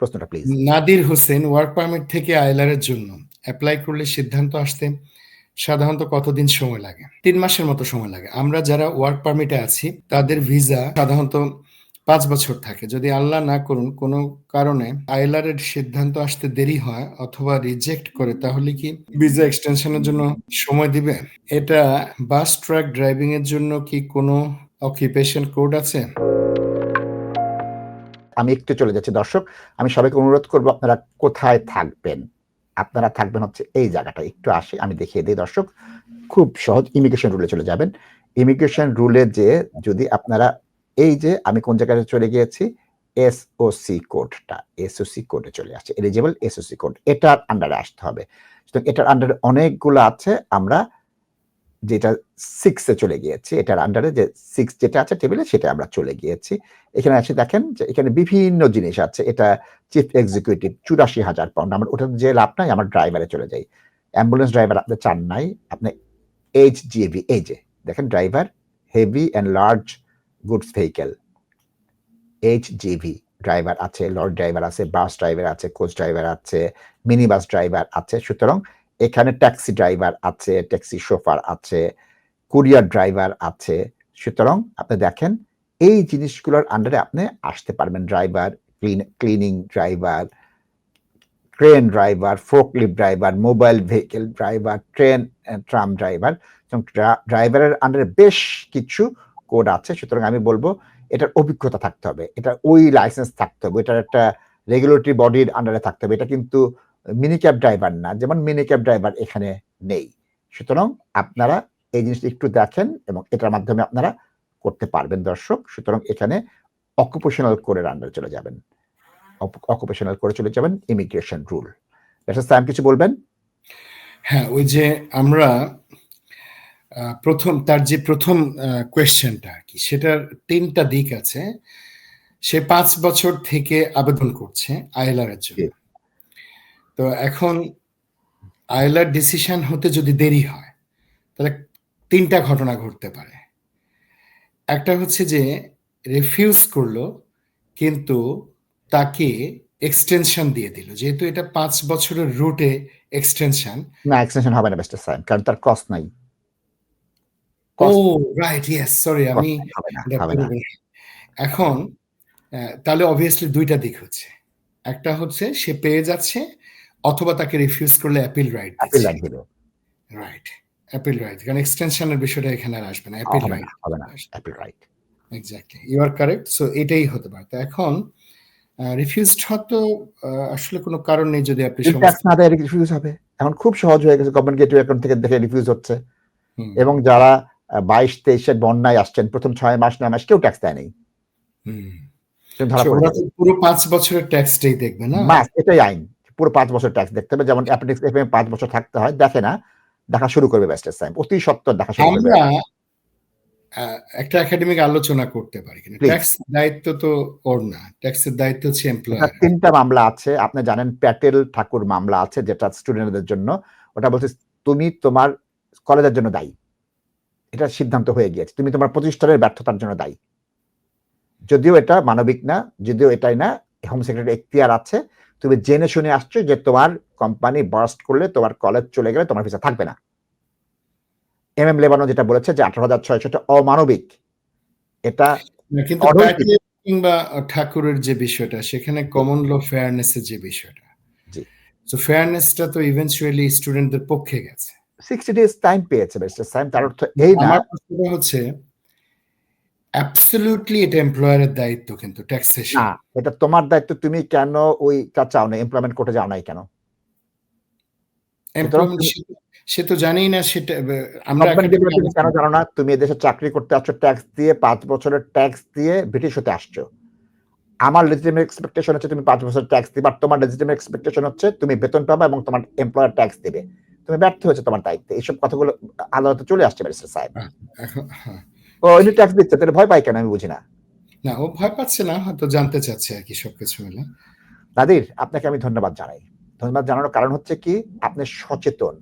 প্রশ্নটা please Nadir Hossain work permit থেকে আইলারের জন্য অ্যাপ্লাই করলে সিদ্ধান্ত আসতে সাধারণত কতদিন সময় লাগে? তিন মাসের মতো সময় লাগে। আমরা যারা ওয়ার্ক পারমিটে আছি, তাদের ভিসা সাধারণত পাঁচ বছর থাকে। যদি আল্লাহ না করুন, কোনো কারণে আইলারের সিদ্ধান্ত আসতে দেরি হয় অথবা রিজেক্ট করে, তাহলে কি ভিসা এক্সটেনশনের জন্য সময় দিবে? এটা বাস ট্রাক ড্রাইভিং এর জন্য কি কোনো অকুপেশন কোড আছে? একটু চলে যাচ্ছি, দর্শক। আমি সবাইকে অনুরোধ করব, আপনারা কোথায় থাকবেন? আপনারা থাকবেন হচ্ছে এই জায়গাটা। একটু আসি, আমি দেখিয়ে দিই, দর্শক। খুব সহজ ইমিগ্রেশন রুলে চলে যাবেন। ইমিগ্রেশন রুলে যে যদি আপনারা এই যে আমি কোন জায়গায় চলে গিয়েছি এসওসি কোডটা এসওসি কোডে চলে আসছে। এলিজিবল এসওসি কোড, এটার আন্ডারে আসতে হবে। সুতরাং এটার আন্ডারে অনেকগুলো আছে, আমরা যেটা সিক্সে চলে গিয়েছি, এটার আন্ডারে যে সিক্স যেটা আছে টেবিলে সেটা আমরা চলে গিয়েছি। এখানে আছে দেখেন যে এখানে বিভিন্ন জিনিস আছে। এটা চিফ এক্সিকিউটিভ চুরাশি হাজার পাউন্ড আমার ওটা যে লাভ নাই, আমার ড্রাইভারে চলে যাই। অ্যাম্বুলেন্স ড্রাইভার আপনি চান নাই, আপনি এইচ জিএভি এই দেখেন driver heavy and large goods vehicle H G V driver আছে লর্ড ড্রাইভার আছে বাস ড্রাইভার আছে কোচ ড্রাইভার আছে মিনি বাস ড্রাইভার আছে। সুতরাং এখানে ট্যাক্সি ড্রাইভার আছে, ট্যাক্সি শোফার আছে, কুরিয়ার ড্রাইভার আছে। সুতরাং আপনি দেখেন, এই জিনিসগুলোর আন্ডারে আপনি আসতে পারবেন। Driver, clean, cleaning driver, train driver forklift driver, mobile vehicle driver, train tram driver. এবং ড্রাইভারের আন্ডারে বেশ কিছু কোড আছে। সুতরাং আমি বলব, এটার অভিজ্ঞতা থাকতে হবে। এটা ওই লাইসেন্স থাকতে হবে। এটার একটা রেগুলেটরি বডির আন্ডারে থাকতে হবে। এটা কিন্তু মিনি ক্যাব ড্রাইভার না যেমন মিনি ক্যাব ড্রাইভার এখানে নেই। সুতরাং আপনারা এই জিনিসটা একটু দেখেন এবং এটার মাধ্যমে আপনারা করতে পারবেন দর্শক। সুতরাং এখানে অকুপেশনাল করে আন্ডারে চলে যাবেন। অকুপেশনাল করে চলে যাবেন ইমিগ্রেশন রুল স্যাম কিছু বলবেন? হ্যাঁ ওই যে আমরা প্রথম তার যে প্রথম কোয়েশ্চেনটা কি সেটার তিনটা দিক আছে। সে পাঁচ বছর থেকে আবেদন করছে আইএলআর এর জন্য তো এখন আইএলআর ডিসিশন হতে যদি দেরি হয় তাহলে তিনটা ঘটনা ঘটতে পারে। একটা হচ্ছে যে রিফিউজ করল কিন্তু তাকে এক্সটেনশন দিয়ে দিল। যেহেতু এটা পাঁচ বছরের রুটে এক্সটেনশন না এক্সটেনশন হবে না বেস্টার সাইন কারণ তার কস্ট নাই। ও রাইট ইয়েস সরি আমি এখন তাহলে অবভিয়াসলি দুইটা দিক হচ্ছে। একটা হচ্ছে সে পেয়ে যাচ্ছে অথবা তাকে রিফিউজ করলে অ্যাপিল রাইট অ্যাপিল রাইট দিল রাইট অ্যাপিল রাইট কারণ এক্সটেনশনের বিষয়টা এখানে আর আসবে না। অ্যাপিল রাইট হবে না। Appeal right exactly you are correct so এটাই হতে পারে। তো এখন রিফিউজড হতো আসলে কোনো কারণ নেই যদি আপনি ট্যাক্স না দেয় রিফিউজ হবে? এখন খুব সহজ হয়ে গেছে। গভর্নমেন্ট গেটওয়ে অ্যাকাউন্ট থেকে দেখে রিফিউজ হচ্ছে। এবং যারা বাইশ তেইশের বন্যায় আসছেন প্রথম ছয় মাস নয় মাস কেউ ট্যাক্স দেয় নেই। পুরো পাঁচ বছরের ট্যাক্সটাই দেখবে না? এটাই আইন। পুরো পাঁচ বছর ট্যাক্স দেখতে হবে। যেমন অ্যাপেন্ডিক্স এফ পাঁচ বছর থাকতে হয় দেখে না দেখা শুরু করবে ব্যাস্টার সাইম অতি সত্তর দেখা শুরু করবে। একটা একাডেমিক আলোচনা করতে পারি কিনা। ট্যাক্স দায়িত্ব তো ওর না। ট্যাক্সের দায়িত্ব হচ্ছে এমপ্লয়ার তিনটা মামলা আছে। আপনি জানেন প্যাটেল ঠাকুর মামলা আছে যেটা স্টুডেন্টদের জন্য। ওটা বলছে তুমি তোমার কলেজের জন্য দায়ী। এটা সিদ্ধান্ত হয়ে গিয়েছে। তুমি তোমার প্রতিষ্ঠানের ব্যর্থতার জন্য দায়ী। যদিও এটা মানবিক না যদিও এটাই না হোম সেক্রেটারি এখতিয়ার আছে। তুমি জেনে শুনে আসছো যে তোমার কোম্পানি বার্স্ট করলে তোমার কলেজ চলে গেলে তোমার ভিসা থাকবে না। এম এম লেবানো যেটা বলেছে যে আঠারো হাজার ছয়শটা অমানবিক এটা কিংবা ঠাকুরের যে বিষয়টা সেখানে কমন ল ফেয়ারনেস এর যে বিষয়টা। তো ফেয়ারনেসটা তো ইভেন্চুয়ালি স্টুডেন্টদের পক্ষে গেছে। সিক্সটি ডেজ টাইম পেয়েছে মিস্টার সাইম তার অর্থ এই না। হচ্ছে অ্যাবসলিউটলি এটা এমপ্লয়ারের দায়িত্ব কিন্তু ট্যাক্সেশন না এটা তোমার দায়িত্ব তুমি কেন ওইটা চাও না এমপ্লয়মেন্ট কোর্টে যাও নাই কেন? সে তো জানেই না সেটা আমরা কেন জানো না? তুমি এদেশে চাকরি করতে আসছো ট্যাক্স দিয়ে পাঁচ বছরের ট্যাক্স দিয়ে ব্রিটিশ হতে আসছো। আমার লেজিটিমেট এক্সপেকটেশন হচ্ছে তুমি পাঁচ বছর ট্যাক্স দিবা তোমার লেজিটিমেট এক্সপেকটেশন হচ্ছে তুমি বেতন পাবা এবং তোমার এমপ্লয়ার ট্যাক্স দেবে। তুমি ব্যর্থ হয়েছে তোমার দায়িত্বে। এইসব কথাগুলো আদালতে চলে আসছে ব্যারিস্টার সাহেব। ইনি ট্যাক্স দিচ্ছে তাহলে ভয় পাই কেন? আমি বুঝি না। না ও ভয় পাচ্ছে না হয়তো জানতে চাচ্ছে আর কি সবকিছু মিলে। নাদির আপনাকে আমি ধন্যবাদ জানাই। ধন্যবাদ জানানোর কারণ হচ্ছে কি আপনি সচেতন।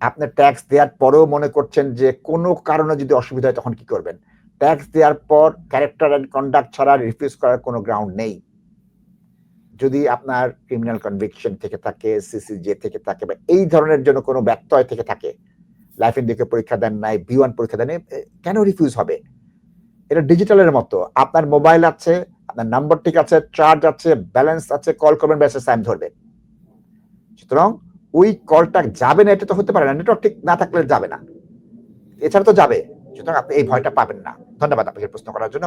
আপনি ট্যাক্স দেওয়ার পরেও মনে করছেন যে কোনো কারণে যদি অসুবিধা হয় তখন কি করবেন? ট্যাক্স দেওয়ার পর ক্যারেক্টার অ্যান্ড কন্ডাক্ট ছাড়া রিফিউজ করার কোনো গ্রাউন্ড নেই। যদি আপনার ক্রিমিনাল কনভিকশন থেকে থাকে সিসিজে থেকে থাকে বা এই ধরনের জন্য কোনো ব্যত্যয় থেকে থাকে লাইফ ইন্ডিকে পরীক্ষা দেন নাই বি ওয়ান পরীক্ষা দেন কেন রিফিউজ হবে? এটা ডিজিটালের মতো। আপনার মোবাইল আছে, আপনার নাম্বার ঠিক আছে চার্জ আছে ব্যালেন্স আছে কল করবেন ব্যাসে টাইম ধরবে সুতরাং ওই কলটা যাবে না, এটা তো হতে পারে না নেটওয়ার্ক ঠিক না থাকলে যাবে না। এছাড়া তো যাবে, সুতরাং আপনি এই ভয়টা পাবেন না। ধন্যবাদ আপনাকে প্রশ্ন করার জন্য।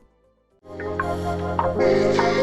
Thank you.